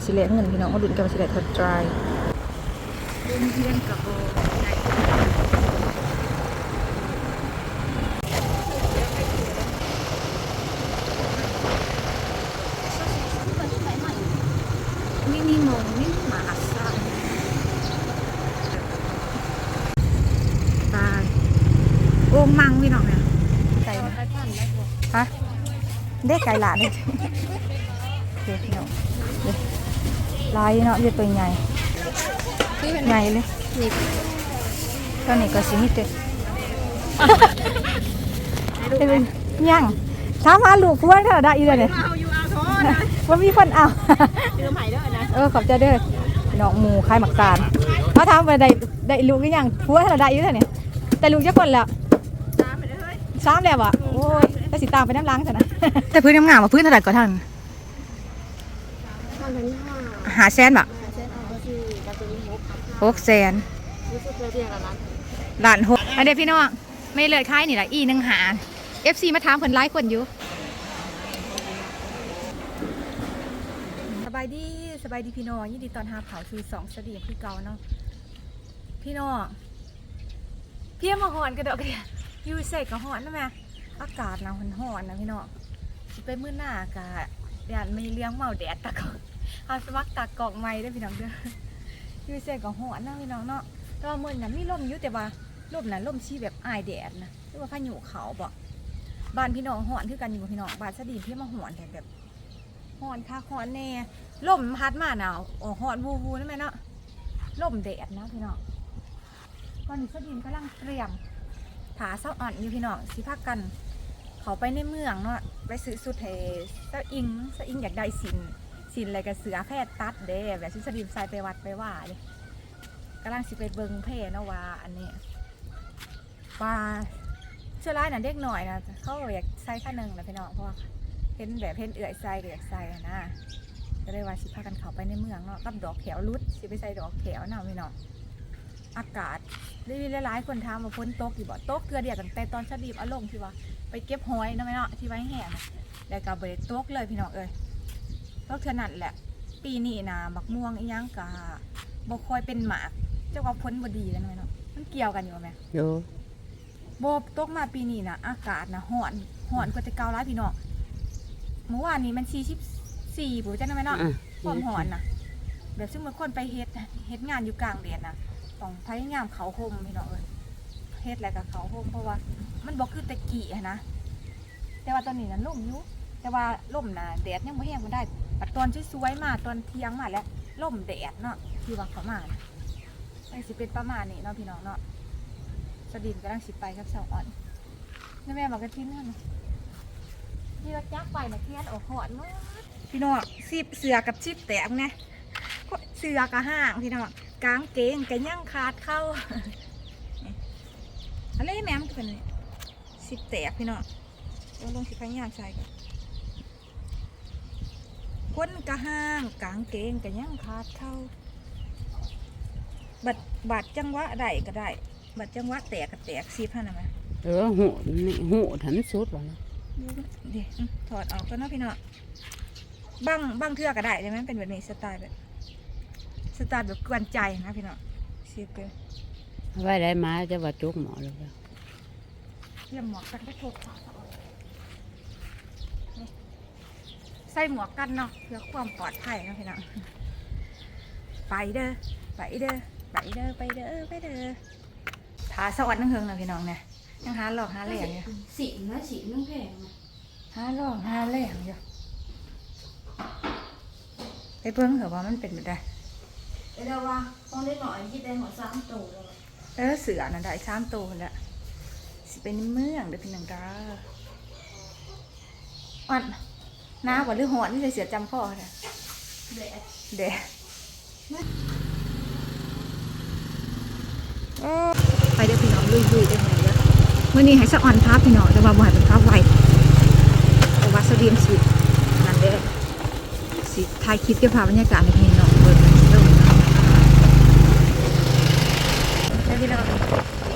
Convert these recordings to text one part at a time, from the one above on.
มันสิเลเงินพี่น้องมาดุนกันมันสิเลทอดดรายเล่นเพียนกับโบใหญ่มินิมงมินิมาซ่าตายโอ่งมังพี่น้องเนี่ยไก่นะฮะเด็กไก่หลานเลยเด็กพี่น้องเด็ก ลายเนาะเด็กตัวใหญ่ใหญ่เลยตอนนี้ก็สิมิเตเอ้ยยังถามหาลูกพวนเท่าได้อีเลยเนี่ยเอาอยู่เอาโทษว่ามีคนเอาลืมหายเด้อนะเออขอบใจเด้อน้องหมูคล้ายหมักตาลเขาถามว่าได้ได้ลูกหรือยังผัวเท่าได้อยู่เท่าเนี่ยแต่ลูกจะคนแล้วตามไปเด้อเฮ้ยสามแล้วอะโอ้ยแล้วสิตามไปน้ำล้างเถอะนะแต่พื้นน้ำงามว่าพื้นเท่าไหร่ก็ท่านทำเป็น หาแสนบ่เส้นเอาก็คือการตัวนี้มุกหกแสนรู้สึกเรียกอะไรนะล้านหกอันเดียวพี่น้องไม่เลยคล้ายนี่แหละอีหนึ่งหา FC มาถามเพิ่นไลฟ์คนอยู่สบายดีสบายดีพี่น้องยินดีตอนหาเผาคือสองเสดีคือเกาเนาะพี่น้องเพี่มาหอนกระดอกกระเดียอยู่เสกกับหอนนะแม่อากาศนะหอนหอนนะพี่น้องสิไปมื้อหน้าอากาศยานไม่เลี้ยงเมาแดดตะกอ อาสมัครตากกอกใหม่เด้พี่น้องเด้อยู่เสกกับหอนนะพี่น้องเนาะแต่ว่ามื้อนั้นมีลมอยู่แต่ว่าลมนั้นลมชีแบบอายแดดนะหรือว่าพายุเขาบ่บ้านพี่น้องหอนคือกันอยู่พี่น้องบ้านสะดีพี่มาหอนแต่แบบหอนค่ะหอนแน่ลมพัดมาหนาวอ๋อหอนวูวูนั่นแม่เนาะลมแดดนะพี่น้องตอนนี้สะดีกำลังเตรียมถาเศร้าอ่อนอยู่พี่น้องสิพักกันเขาไปในเมืองเนาะไปซื้อสุดเทเศร้าอิงเศร้าอิงอยากได้สิน สินอะไรกับเสือแพทย์ตัดเด้แบบชิสดิมใส่ไปวัดไปว่าเลยกำลังสิไปเบิงเพนะว่าอันนี้ว่าเชื่อร้ายน่ะเด็กหน่อยนะเขาอยากใส่ข้าหนึ่งนะพี่น้องเพราะว่าเห็นแบบเห็นเอื่อยใส่ก็อยากใส่นะก็เลยว่าสิพากันเขาไปในเมืองเนาะกับดอกแถวรุดสิไปใส่ดอกแถวเนาะพี่น้องอากาศได้มีหลายๆคนถามว่าฝนตกอยู่บ่ตกเกลือเดียวตั้งแต่ตอนชะดีบอารมณ์ที่ว่าไปเก็บหอยเนาะแม่เนาะที่ไว้แห้งน่ะแล้วก็บ่ได้ตกเลยพี่น้องเอ้ย ตกเท่านั้นแหละ ปีนี้นะบักม่วงอีหยังกะบ่ค่อยเป็นหมาก เจ้าว่าพ้นบ่ดีแล้วนะแม่เนาะมันเกี่ยวกันอยู่บ่แม่โยบ่ตกมาปีนี้นะอากาศนะร้อนร้อนกว่าแต่เก่าหลายพี่น้องเมื่อวานนี้มัน44บ่จังนะแม่เนาะอะความหอนนะแบบซึ่งบางคนไปเฮ็ดเฮ็ดงานอยู่กลางแดดนะต้องพยายามเขาห่มพี่น้องเอ้ยเฮ็ดแล้วก็เขาห่มเพราะว่า มันบอกคือแตะกี้อะนะแต่ว่าตอนนี้นั้นล่มอยู่แต่ว่าล่มนะแดดยังไม่แห้งมันได้ ปัดตอนสวยๆมาตอนเที่ยงมาแล้วล่มแดดเนาะที่ว่าเขามานะไอ้สิเป็นประมาณนี้เนาะพี่น้องเนาะสดินกำลังสิไปครับสาวอ่อนนี่แม่บอกกันที่นั่นนี่เราจักไปนะเทียนโอ้หอนมากพี่น้องซีบเสือกับชิบแตกเนี่ยเสือกับห้างพี่น้องกางเกงกับย่างขาดเข้าอะไรแม่มันเป็นสิบแตกพี่น้องเอาลงสิพยายามใส่กัน คนกะห้างกางเกงกับย่างขาดเข้าบัดบาดจังหวะใดก็ได้บัดจังหวะแตกก็แตกซีบให้นะแม่เออหูนี่หูถันสุดแล้วนะเดี๋ยวอืมถอดออกก็นาะพี่น้องบังบังเทือก็ได้ใช่ไหมเป็นแบบนี้สไตล์แบบสไตล์แบบกวนใจนะพี่น้องเสียเกินไว้ได้มาจะว่าจุกหมอแล้วเยี่ยมหมวกกันได้ถูกขานี่ ใส่หมวกกันเนาะเพื่อความปลอดภัยนะพี่น้องไปเด้อไปเด้อไปเด้อไปเด้อไปเด้อถาสวรรค์นั่งเฮืองนะพี่น้องเนี่ยยังหาหลอกหาแหลงอยู่สีนะสีนึงแพงหาลองหาแหลงอยู่ไปเบิ่งเหรอะว่ามันเป็นแบบใดแต่เราว่าต้องได้หน่อยที่ได้หัวสามตัวเลยเออเสือน่ะได้สามตัวแหล้วสิเป็นเมืองเด้อพี่นังกาอ่อน หน้าว่าหรือหอนนี่เลยเสือจำพ่อเนี่ยแดดเด้ไปเด้อพี่น้องลุยๆเด้อพี่น้องเด้อมื่อนี้ให้สะอ่อนภาพพี่น้องแต่ว่าบ่ให้เป็นภาพไวแต่ว่าสะเดียมสินั่นเด้อสิถ่ายคลิปเก็บภาพบรรยากาศให้พี่น้องเบิ่งเด้อแล้วพี่น้อง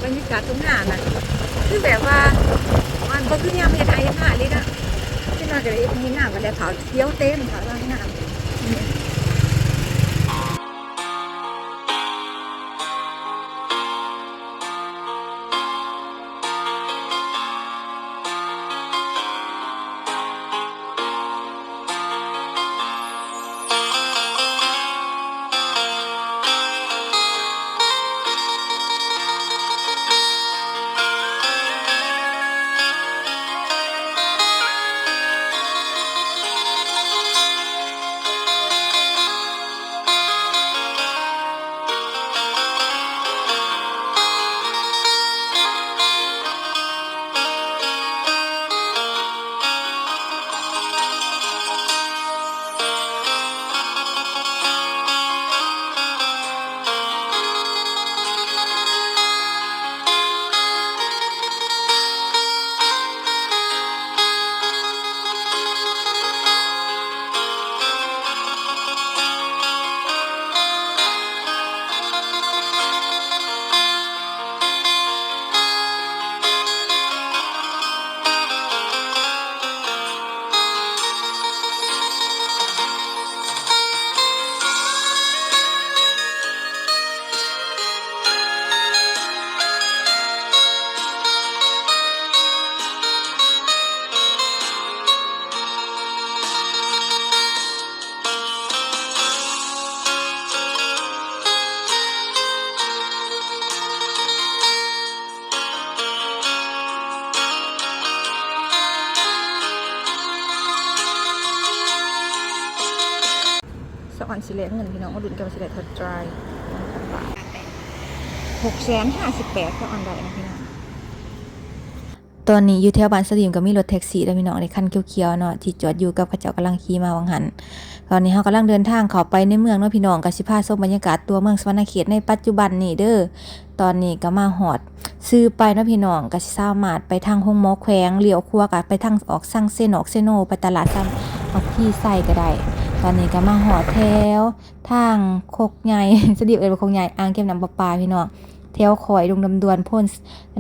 บรรยากาศตรงหน้าน่ะคือแบบว่ามันบ่คือยามเฮ็ดไห้เฮ็ดหน้าเลยนะพี่น้อง ก็เลยมีหน้าก็เลยเผาเที่ยวเต็มเผาล่า เลเงินพี่น้องมาดุนกับสิเลทดดรายหกแสนห้าสิบแปดก็ออนไลน์นะพี่น้องตอนนี้อยู่แถวบ้านสตรีมก็มีรถแท็กซี่แล้วพี่น้องในคันเขียวๆเนาะที่จอดอยู่กับเขาเจ้ากำลังขี่มาวังหัน ตอนนี้เฮากำลังเดินทางเข้าไปในเมืองเนาะพี่น้องก็สิพาชมบรรยากาศตัวเมืองสวรรณเขตในปัจจุบันนี้เด้อตอนนี้ก็มาฮอด ซื้อไปเนาะพี่น้องก็สิสามารถไปทางห้องหมอแขวงเลี้ยวครัวก็ไปทางออกสั่งเซนออกเซโนไปตลาดซ้ำออกที่ไส้ก็ได้ ตอนนี้ก็มาหอดแถวทางโคกใหญ่สดิบเอ็นโคกใหญ่อ่างเก็บน้ำประปาพี่น้องแถวคอยลงดำดวนพ่น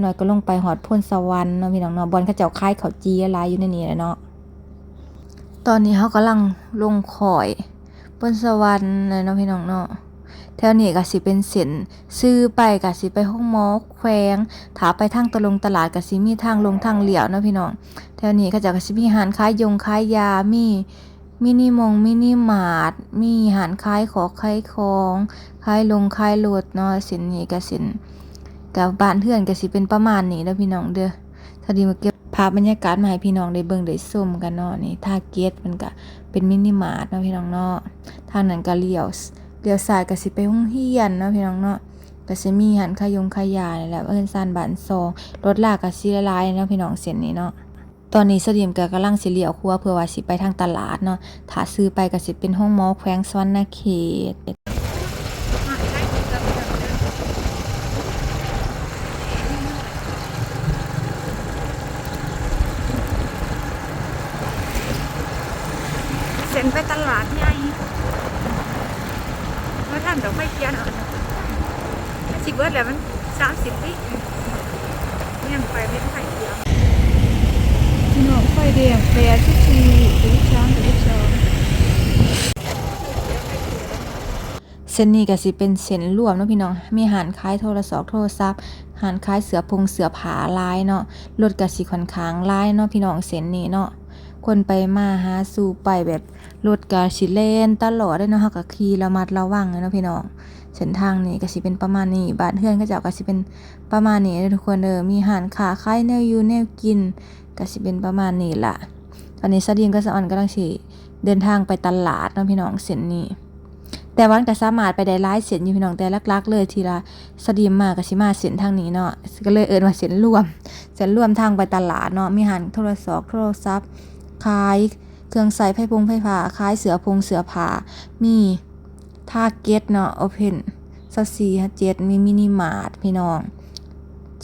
หน่อยก็ลงไปหอดพ่นสวรรค์เนาะพี่น้องเนาะบอลเขาเจ้าคล้ายเขาจีอะไรอยู่ในนี้แหละเนาะตอนนี้เขากำลังลงคอยพ่นสวรรค์เลยเนาะพี่น้องเนาะแถวนี้ก็สิเป็นเส้นซื้อไปก็สิไปห้องหมอแขวงถาไปทางตะลงตลาดก็สิมีทางลงทางเหลี่ยวเนาะพี่น้องแถวนี้เขาเจะก็สิมีอาหารขายยงขายยามี มินิมงมินิมาร์ทมีหารคล้ายขอคล้ายของคล้ายลงคล้ายโลดเนาะสินนี้ก็สินกับบ้านเพื่อนก็สิเป็นประมาณนี้แล้วพี่น้องเด้อถ้าดีมาเก็บภาพบรรยากาศมาให้พี่น้องได้เบิ่งได้ชมกันเนาะนี่ท่าเกตมันก็เป็นมินิมาร์ทเนาะพี่น้องเนาะทางนั้นก็เลี้ยวเลี้ยวซ้ายก็สิไปห้องเฮียนเนาะพี่น้องเนาะก็สิมีหารขายยงขายยานี่แหละเอิ้นซานบ้านซองรถลากก็สิหลายเนาะพี่น้องเส้นนี้เนาะ ตอนนี้เสดียมก็กำลังสิเลี้ยวครัวเพื่อว่าสิไปทางตลาดเนาะถ้าซื้อไปก็สิเป็นห้องหมอแขวงสวรรณเขตเซ็นไปตลาดใหญ่เพราะท่านดอกไม้เทียนอะสิเบิร์ดแล้วมันสามสิบวิยังไปไม่ไฟเดียว พี่น้องไฟแดงแปดสิบสี่ถึงสามถึงสองเส้นนี้ก็สิเป็นเส้นรวมเนาะพี่น้อง มีหารคล้ายโทรศัพท์โทรศัพท์หารคล้ายเสือพงเสือผาลายเนาะรถก็สิค่อนข้างลายเนาะพี่น้องเส้นนี้เนาะคนไปมาหาสู่ไปแบบรถกาชิเลนตลอดได้เนาะเฮาก็ขี่ระมัดระวังเลยเนาะพี่น้องเส้นทางนี้ก็สิเป็นประมาณนี้บ้านเฮือนก็จ้าก็สิเป็นประมาณนี้ทุกคนเด้อมีอาหารขาขายแนวอยู่แนวกิน ก็สิเป็นประมาณนี้ล่ะ ตอนนี้สะดิงก็สะออนกำลังสิเดินทางไปตลาดเนาะพี่น้องเส้นนี้ แต่วันก็สามารถไปได้หลายเส้นอยู่พี่น้องแต่ลักๆ เลยทีละสดีมมาก็สิมาเส้นทางนี้เนาะก็เลยเอิ้นว่าเส้นรวมเส้นรวมทางไปตลาดเนาะมีหารโทรศัพท์โทรศัพท์ขายเครื่องใส่ไผ่พงไผ่ผ้าขายเสือพงเสือผ้ามีทาเก็ตเนาะโอเพนซัสซีฮัเจ็ดมีมินิมาร์ทพี่น้อง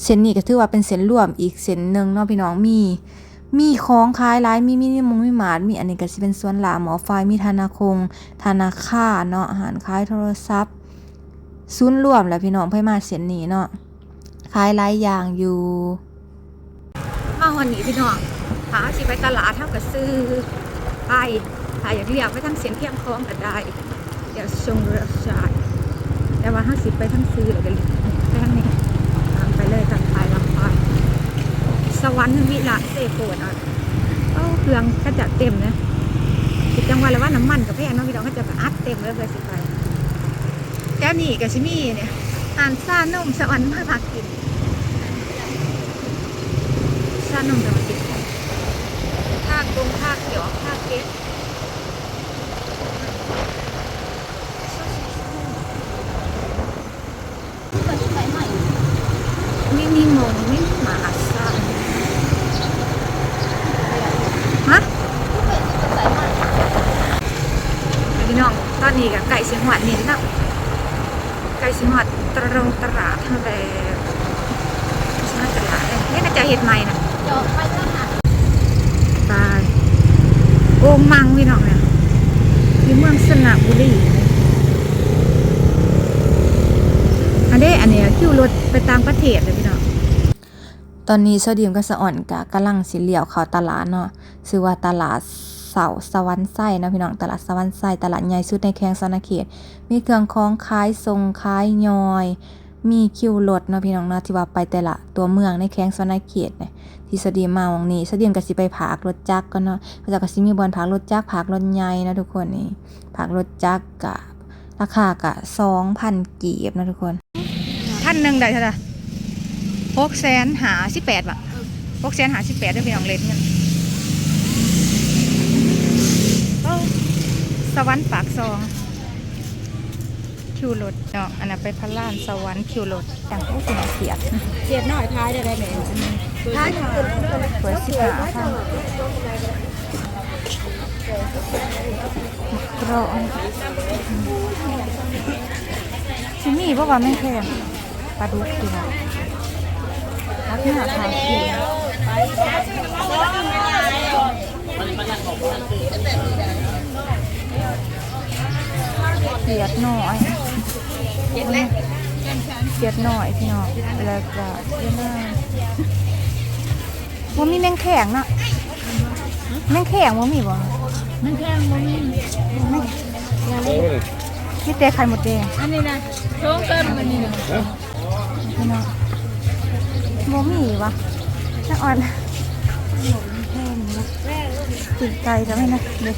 เส้นนี้ก็ถือว่าเป็นเส้นรวมอีกเส้นหนึ่งเนาะพี่น้องมี มีของขายหลายมีมินิมงมิมาร์ทมีอันนี้ก็สิเป็นส่วนหลาหมอไฟมีธนาคง ธนาคารเนาะอาหารขายโทรศัพท์ศูนย์รวมแหละพี่น้องเพื่อมาเส้นนี้เนาะขายหลายอย่างอยู่มาวันนี้พี่น้องหาสิไปตลาดเท่ากับซื้อไปถ้าอยากเรียกไปทั้งเสียงเทียมคล้องก็ได้เดี๋ยวชงเรือชายแต่ว่าห้าสิไปทั้งซื้อเลยกันไปทั้งนี้ตามไป เลยตัดไปลำไปสวรรค์วิลาเซโปนอะเอ้าเครื่องก็จะเต็มนะคิดจังหวะเลยว่าน้ำมันกับแพงเน้องพี่น้องก็จะอัดเต็มเลยเพื่อสิไปแล้วนี่กับชิมี่เนี่ยอ่านซ่านุ่มสวรรค์มาพักกินซ่านุ่มจะมากินภาคกรุงภาคเขียวภาคเก็ตมินิมงมินิมาซ่าฮะพี่น้องตอนนี้กับไก่เสียงหวานนิดนะไก่เสียงหวานตะรงตลาดทั้งแต่ใช่ตลาดเลยนี่ก็จะเห็ดใหม่นะตายโอ่งมังพี่น้องเนี่ยที่เมืองสระบุรีอันนี้อันเนี้ยคิวรถไปต่างประเทศเลยพี่น้องตอนนี้เสดียมก็สะอ่อนกะกำลังสิเลี้ยวเข้าตลาดเนาะชื่อว่าตลาด เสาสวรรค์ไส้นะพี่น้องตลาดสวรรค์ไส้ตลาดใหญ่สุดในแข้งสวรรณเขต มีเครื่องของขายทรงขายยอย มีคิวรถนะพี่น้องนาะที่ว่าไปแต่ละตัวเมืองในแข้งสวรรณเขตเนี่ยที่สดีมาวังนี้สดีมก็สิไปผากรถจักรก็เนาะเขาจะก็สิมีบอลผากรถจักรผากรถใหญ่นะทุกคนนี่ผากรถจักรกะราคากะสองพันกีบนะทุกคนท่านหนึ่งได้เท่าไหร่หกแสนหาสิบแปดบะหกแสนหาสิบแปดได้พี่น้องเล่นเงินเอ้าส วรรค์ปากซอง คิวรถเนาะอันนั้นไปพระลานสวรรค์คิวรถอย่างผู้สูงเสียดเสียบหน่อยท้ายได้ได้ไหมท้ายคือสวยสิบห้าค่ะกรองชิมีเพราะว่าไม่แพงปลาดุกดีนะพักหน้าขาวเขียว เขียดหน่อยเขียดหน่อยพี่น้องแล้วก็เยอะมากว่ามีแมงแข็งเนาะแมงแข็งว่ามีบ่มันแพงบ่มีแมงมีแต่ไข่หมดแดงอันนี้นะช่วงเติมมันนี่นะพี่น้องบ่มีวะน่าอ่อนปิ้งไก่จะไหมนะเด็ก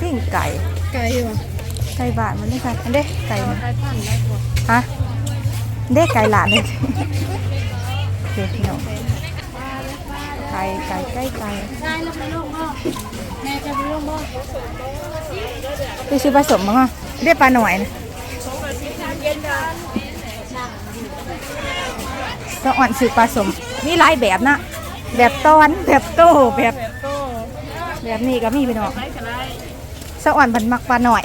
ปิ้งไก่ไก่อยู่ ไก่บาทมันได้ไก่อันเด้ไก่มันไก่พันได้กว่าฮะเด้ไก่หลานเลยเด็กพี่น้องไก่ไก่ไก่ไก่ได้แล้วไปลงบ่แม่จะไปลงบ่ไปซื้อผสมมั้งอะเรียกปลาหน่อยนะสะอ่อนซื้อปลาสมมีหลายแบบนะ แบบตอนแบบโตแบบโตแบบนี้ก็มีพี่น้องได้ก็ได้สะอ่อนพันมักปลาหน่อย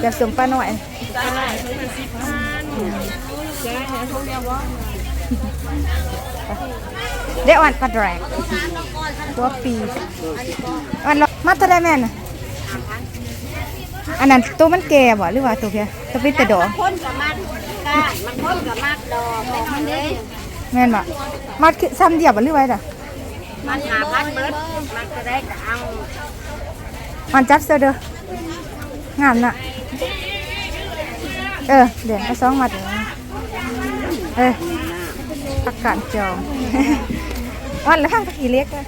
แบบสมปลาหน่อยได้ช่วงละสิบพันเจ๊เนี่ยช่วงเดียวบ่ได้อ่อนปลาแดกตัวปีอันละมาตัวได้แม่น่ะอันนั้นตัวมันแก่บ่หรือว่าตัวเพียตัวเป็นแต่ดอกคนกับมัดก้านมันคนกับมัดดอกมันเด้แม่นบ่มัดคือซ้ำเดียวบ่หรือไว้ล่ะมันหาพันเบิดมันจะได้ก็เอามันจับเสื้อเด้อ งามน่ะเออ เดี๋ยวเอาสองมัดเดี๋ยวเออประกาศจองวันละข้างตะกี้เล็กอะ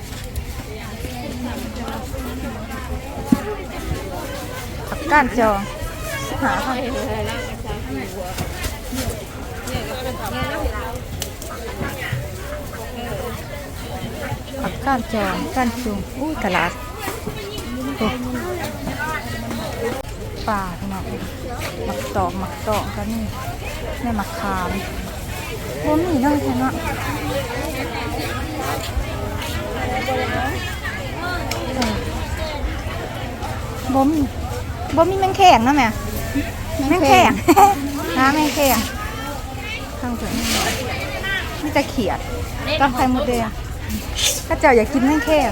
ประกาศจองหาค่ะประกาศจองการจุงอู้ตลาดโอ้ ป่าพี่น้องหมักตอกหมักตอกกันนี่แม่หมักขามโอ้มีน้อยแค่นาะเออบ่มีบ่มีแมงแข็งนะแม่แมงแข็งน้ำแมงแข็งข้างถึงมีแต่เขียดกับไข่มดแดงข้าเจ้าอยากกินแมงแข็ง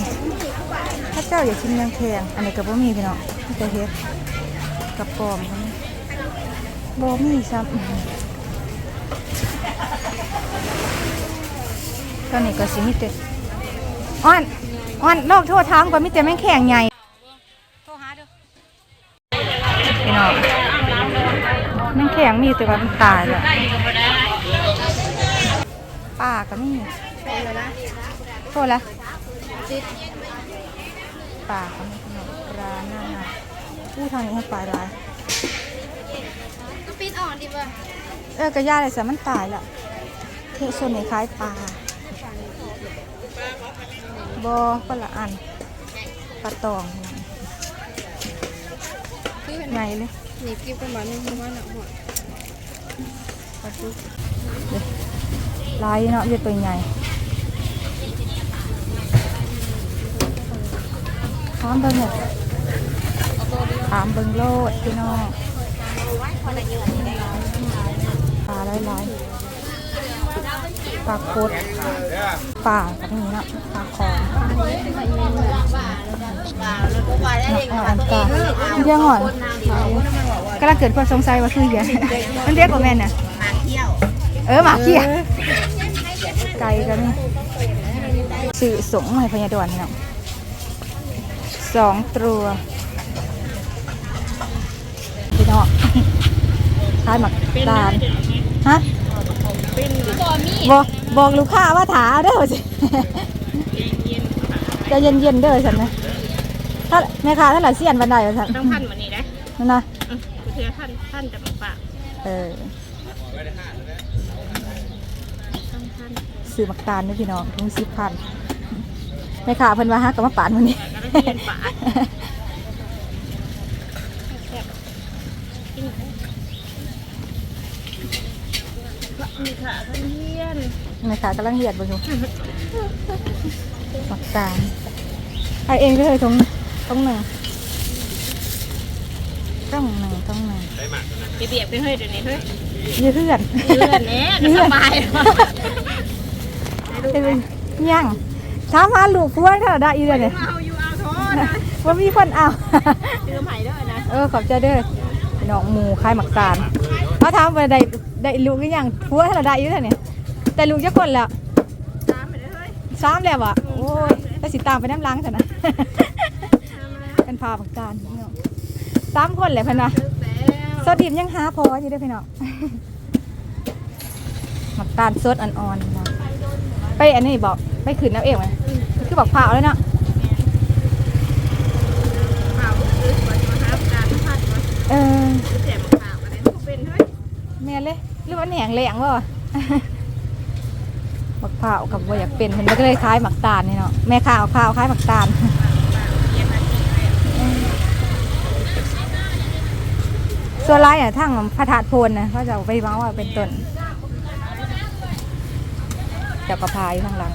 ถ้าเจ้าอย่าชิมยังแพงอันนี้ก็บ่มีพี่น้องมีแต่เฮ็ด กับปอมเขานี่บ่มีซ้ำตอนนี้ก็สิมีแต่อ่อนอ่อนโลกโทษถามก่อนมีแต่แม่งแข็งใหญ่โทรหาเด้อพี่น้องแม่งแข็งมีแต่ว่ามันตายแล้วป้าก็มีโทษแล้วป่าเขาไม่ขนมร้านนั่นนะ อู้ทางนี้ให้ปลายลายก็ปิดอ่อนดีป่ะเออกระยาอะไรสมันตายละเทส่วนในคล้ายปลาบอก็ละอันปลาตองไงเลยหนีกินประมาณนึงประมาณหนักหัวปลาดุกเดี๋ยวลายเนาะเยอะตัวใหญ่ข้ามเบิ้งเนี่ ยขามเบิงโลดพี่น้องปลาหลายๆปลาโคดปลาแบบนี้เนาะปลาคองอ่าอันตาเรียงหอนกำลังเกิดความสงสัยว่าคือเหี้ยมันเรียกว่าแม่นน่ะเออหมาเขี้ยวไก่กันสื่อสงให้พญาดอนเนาะสองตัวพี่น้อง ทายหมักดานฮะบอกบอกลูกค้าว่าถาเด้อสิใจะเย็นๆเด้อฉันนะถ้าแม่ค้าถ้าหลายเสียนบันไดอะท่านต้องพันวันนี้นะนั่นนะกูเชื่อท่านท่านจะมาฝากเออซื้อมักตาลด้วยพี่น้องทุงสิบพันแม่ค้าเพิ่นว่าฮักกับมาปานวันนี้ก็ได้เรียนฝากกิน มีขาทั้งเฮียนแม่ค้ากำลังเหียดบ่อยู่ปักตาลไอเองก็เลยทงทงหนึ่งต้องหนึ่งต้องหนึ่งเบียบไปเฮ้ยเดี๋ยวนี้เฮ้ยยืดเพื่อนเลื่อนแน่ก็สบายเป็นยังถามหาลูกพวงเท่าได้อีเดือนเลยเอาอยู่เอาโทษนะว่ามีคนเอาเจอใหม่ด้วยนะเออขอบใจเด้อพี่น้องหมูคล้ายหมักตาล เขาถามว่าได้ได้ลูกหรือยังพวงเท่าได้อีเดือนเนี่ยแต่ลูกจะคนแล้วตามไปเลยเฮ้ยซ้ำแล้วอะโอ้ยแต่สิตามไปน้ำล้างเถอะนะเป็นพาหมักตาลพี่น้องสามคนเลยเพิ่นนะแล้วสดิมยังหาพออยู่เด้วยพี่น้องหมักตาลสดอ่อนๆนะไปอันนี้บอกไปขืนน้ำเองไหมคือบอกเผาแล้วเนาะเผาคือมาหาการพัดมาเอ หรือว่าแหงแหลงวะหมักเผากับว่าอยากเป็นมันก็เลยคล้ายหมักตาลนี่เนาะแม่ข้าวข้าวคล้ายหมักตาลส่วนไรอะทั้งพระธาตุพนนะเขาจะไปเมาว่าเป็นต้นเจ้ากระพายข้างหลัง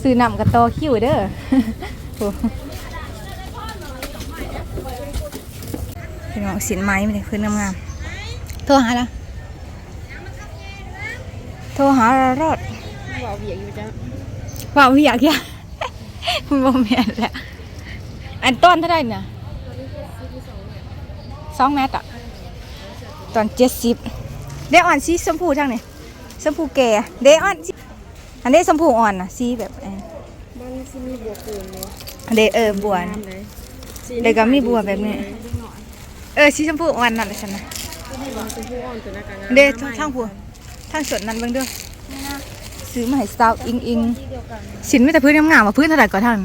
ซื้อนำกระโตคิวเด้อโอ้พี่น้องสินไม้ไม่ได้พื้นงาม โทรหาละโทรหารอดว่าเบียกอยู่จ้ะว่าไม่อยากอยากบ่แม่นแหละอันต้นเท่าไหร่เนี่ยสองเมตรอะตอนเจ็ดสิบเดอ่อนสีชมพูทางนี่ชมพูแก่เดอ่อนสีอันนี้ชมพูอ่อนนะสีแบบเออมันสิมีบวกเกินเลยเดเออบัวนะเลยเดี๋ยวก็มีบัวแบบนี้ เออสีชมพูอ่อนนั่นแหละฉันนะมัน เป็นผู้อ่อนตัวนักการเดทางทางผัวทางสวนนั้นเบิ่งเด้อซื้อมาให้สาวอิงอิงสินไม่แต่พื้นงามๆว่าพื้นเท่าไหร่ก็ท่าน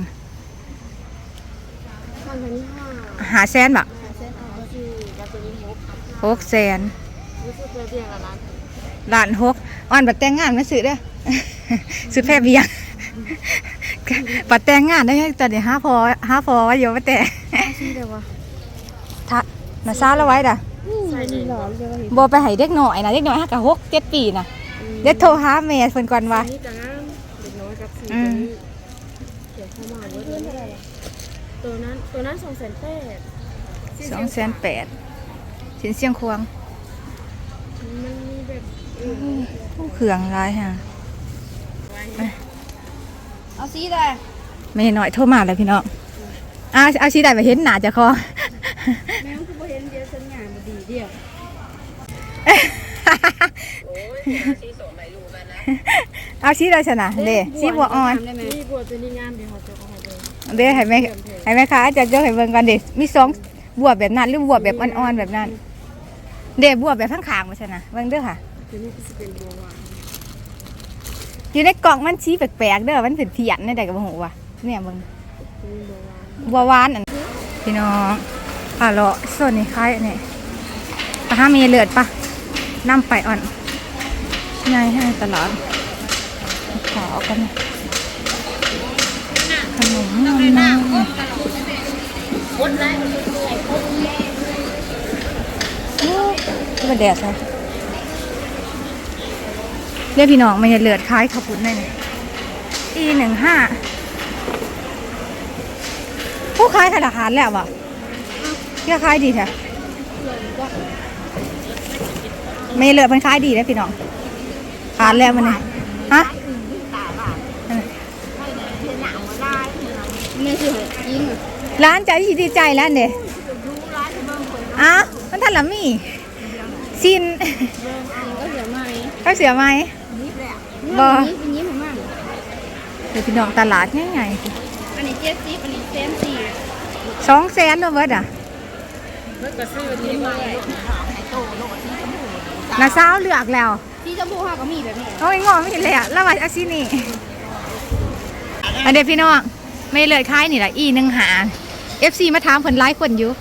ท่านพันที่ห้าหาแสนบะเส้นเอาคือการตัวนี้มุกหกแสนรู้สึกตัวเดียวกับร้านล้านหกอ่อนบัดแต่งงานมาซื้อเด้อซื้อแพร่เบียงบัดแต่งงานได้ตอนนี้ห้าพอห้าพอว่าอยู่มาแต่ชื่อเดียววะทัดมาซาแล้วไว้ด่ะ ใช่ดีหรอเดียวเห็นบ่ไปให้เด็กหน่อยนะเด็กน้อยฮักกะหกเจ็ดปีนะเดี๋ยวโทรหาแม่เพิ่นก่อนว่า นี่จะงามเด็กน้อยกับสีอืม เขียนเข้ามาว่าตัวนั้นตัวนั้นสองแสนแปดสองแสนแปดสินเสียงควงมันมีแบบอื่นผู้เครื่องหลายฮะเอาสีได้ไม่น้อยโทรมาแล้วพี่น้องอ่าเอาชีได้ไปเห็นหน้าเจะคอ แม่คือบ่เห็นเดียวสัญญาณบ่ดี เดียวเอาชีได้ชนะเด้ชีบัวอ่อนนี่บัวตัวนี้งามเดี๋ยวเขาจะเอาให้ดูเด้ให้แม่ให้แม่ค้าจะเจาให้เบิ่งกันเด้มีสองบวบแบบนั้นหรือบวบแบบอ่อนๆแบบนั้นเด้บวบแบบทั้งขางมาชนะเบิ่งเด้อค่ะตัวนี้ก็จะเป็นบัวหวานอยู่ในกล่องมันชี้แปลกๆเด้อมันเป็นเพียนในใดก็บ่ฮู้ว่าเนี่ยเบิ่งตัวนี้บัวหวานบัวหวานอันพี่น้องอะเลาะส่วนนี้คล้ายอันนี้ ปะหามีเลือดปะนํไปอ่อนใหญ่ให้ตลอด ขออกันนะขนมน้ำก็แดดใช่เรียกพี่น้องมันจะเลือดคล้ายขาวปุ้นได้ไงอีหนึ่งห้าผู้คล้ายขนาดหารแล้วอะเรียกคล้ายดีแท้ ไม่เลือดมันคล้ายดีนะพี่น้องหารแล้วมันนี่ฮะร้านใจที่ดีใจแล้วเนี่ยอ้ามันทันละมีซินก็เสียไหมบองมันเดี๋ยวพี่น้องตลาดง่ายๆอันนี้เจ็ดสิบอันนี้เซนสี่สองแสนตัวเบิร์ดอะเมื่อก็ซื้อนี่มาโตโลดนาสาวเลือกแล้วที่ชมพูห้าก็มีแบบนี้โอ้ยงอไม่เห็นเลยอะแล้วว่าเอาซีนี่อันเดี๋ยวพี่น้องไม่เลยคล้ายนี่แหละอีหนึ่งหา FC มาถามผลไลฟ์คนอยู่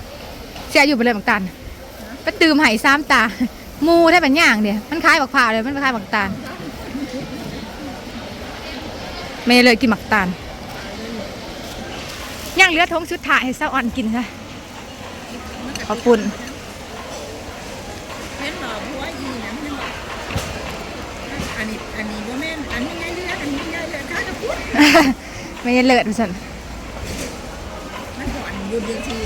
เสียอยู่ไปเลยบักตันไปตื่มไห้ซ้ำตาหมูได้เป็นอย่างเดียวมันคล้ายบักผ่าเลยมันคล้ายบักตาลไม่เลยกินบักตาลย่างเหลือทงชุดถ่ายให้เศร้าอ่อนกินซะขอบคุณ เห็นหรอบัวยีนะมันบอกอันนี้อันนี้ว่าแม่อันนี้ไงเลือดอันนี้ไงเลือดข้าจะพูดไม่เลิศมันสันมันก่อนอยู่ดีที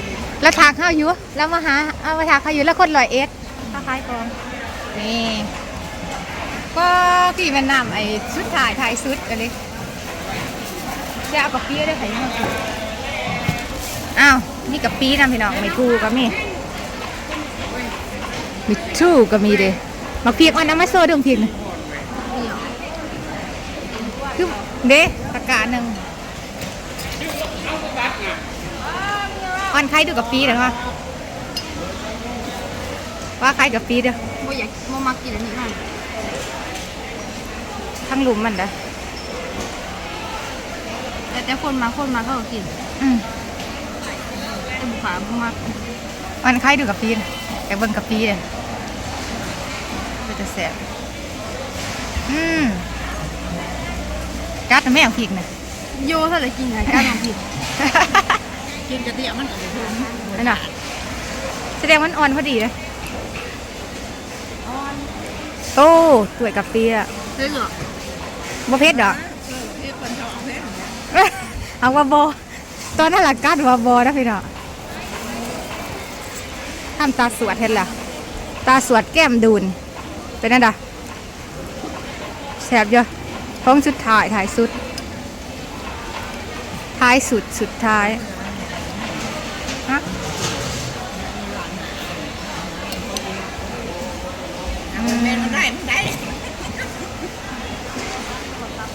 แล้วทากเข้าอยู่แล้วมาหาเอามาทางเข้าอยู่แล้วคนลอยเอสคล้ายกองนี่ก็กี่มันนำไอ้ชุดถ่ายถ่ายชุดกันเลยจะเอากระปี้ได้ไหมอ้าวนี่กับปี้นะพี่น้องไม่คู่ก็มี มีทูก็มีเด้มาเพียกอันนั้นมาโซ่ดงเพียกหนึงคือเด้ตะกร้าหนึ่งอันใครดูกับปีเด้อวะว่าใครกับปีเด้อบ่อยากบ่มักกินอันนี้มันทั้งหลุมมันเด้อแต่แต่คนมาคนมาเขาก็กินอืมแต่บุขาบ่มักอันใครดูกับปีนแต่เบิ่งกับปีเด้อก็ จะแสบอืมกัดนะแม่ของพริกนะโยถ้าจะกินไงก้านของผิดกินกระเทียมมันก็บ่ถึงนั่นน่ะแสดงว่ามันอ่อนพอดีเลยโอ้ตัวยกับปีอะเฮ้ยเหรอบ่เผ็ดดอกเฮ้ยคนชอบเอาเพชรเอาว่าบอตอนนั้นหลักกัดว่าบอนะพี่น้องทำตาสวดเห็นล่ะ ตาสวดแก้มดูน เป็นนั่นดะแสบเยอะท้องสุดท้ายท้ายสุด ท้ายสุดสุดท้ายฮะแม่มันได้มันได้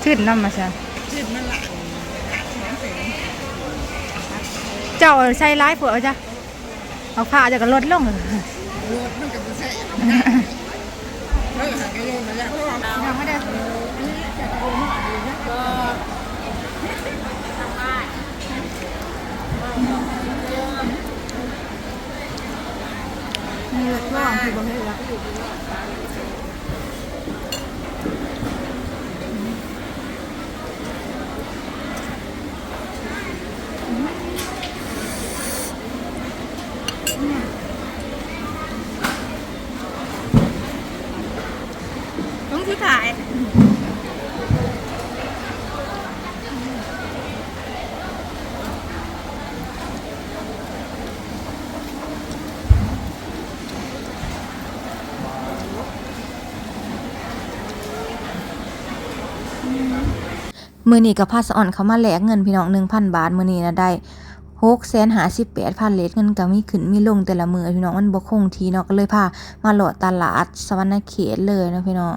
ขึ้นน้ำมาซะขึ้นมันละเจ้าใช้ร้ายผัวจ้ะเอาผ้าจะก็ลดลงรถมันก็บ่ใช่เฮ้ยหากระโยนมางไม่ได้นี่ระหว่างที่บ่เฮ็ดแล้วต้อ มือนี้กับพาสอ่อนเขามาแลกเงินพี่น้องหนึ่งพันบาทมือนี้นะได้หกแสนหาสิบแปดพันเลทเงินก็มีขึ้นมีลงแต่ละมือพี่น้องมันบกคงทีเนาะก็เลยพามาโหลดตลาดสวรรณเขตเลยนะพี่น้อง